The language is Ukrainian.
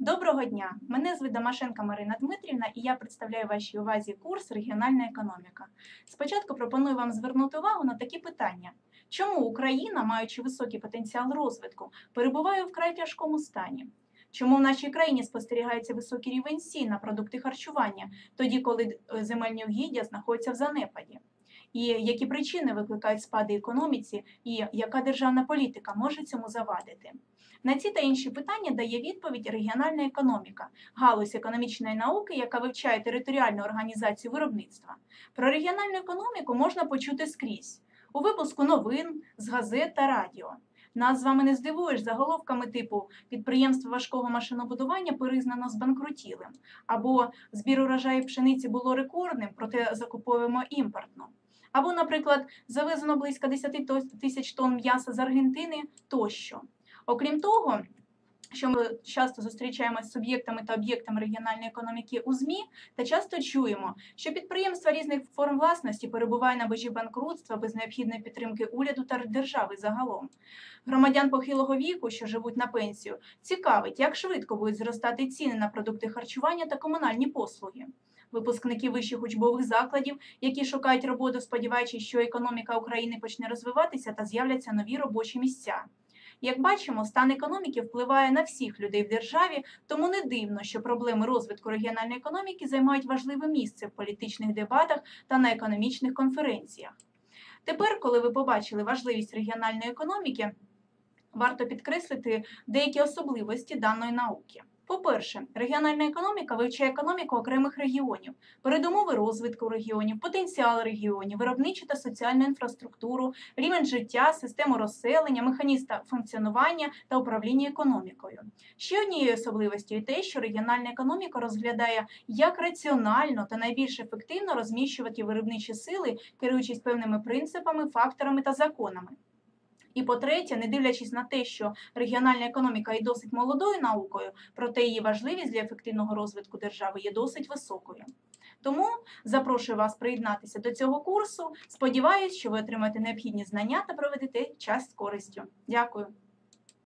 Доброго дня! Мене звуть Домашенка Марина Дмитрівна і я представляю вашій увазі курс Регіональна економіка. Спочатку пропоную вам звернути увагу на такі питання: чому Україна, маючи високий потенціал розвитку, перебуває в вкрай тяжкому стані? Чому в нашій країні спостерігається високий рівень цін на продукти харчування, тоді коли е, земельні угіддя знаходяться в занепаді? І які причини викликають спади економіці, і яка державна політика може цьому завадити? На ці та інші питання дає відповідь регіональна економіка, галузь економічної науки, яка вивчає територіальну організацію виробництва. Про регіональну економіку можна почути скрізь у випуску новин з газет та радіо. Нас з вами не здивуєш заголовками типу підприємство важкого машинобудування признано збанкрутілим, або збір урожаю пшениці було рекордним, проте закуповуємо імпортно. Або, наприклад, завезено близько 10 тисяч тонн м'яса з Аргентини тощо. Окрім того, що ми часто зустрічаємося з суб'єктами та об'єктами регіональної економіки у ЗМІ, та часто чуємо, що підприємства різних форм власності перебувають на межі банкрутства без необхідної підтримки уряду та держави загалом. Громадян похилого віку, що живуть на пенсію, цікавить, як швидко будуть зростати ціни на продукти харчування та комунальні послуги. Випускники вищих учбових закладів, які шукають роботу, сподіваючись, що економіка України почне розвиватися та з'являться нові робочі місця. Як бачимо, стан економіки впливає на всіх людей в державі, тому не дивно, що проблеми розвитку регіональної економіки займають важливе місце в політичних дебатах та на економічних конференціях. Тепер, коли ви побачили важливість регіональної економіки, варто підкреслити деякі особливості даної науки. По-перше, регіональна економіка вивчає економіку окремих регіонів, передумови розвитку регіонів, потенціал регіонів, виробничу та соціальну інфраструктуру, рівень життя, систему розселення, механізм функціонування та управління економікою. Ще однією особливістю є те, що регіональна економіка розглядає, як раціонально та найбільш ефективно розміщувати виробничі сили, керуючись певними принципами, факторами та законами. І по-третє, не дивлячись на те, що регіональна економіка є досить молодою наукою, проте її важливість для ефективного розвитку держави є досить високою. Тому запрошую вас приєднатися до цього курсу. Сподіваюсь, що ви отримаєте необхідні знання та проведете час з користю. Дякую.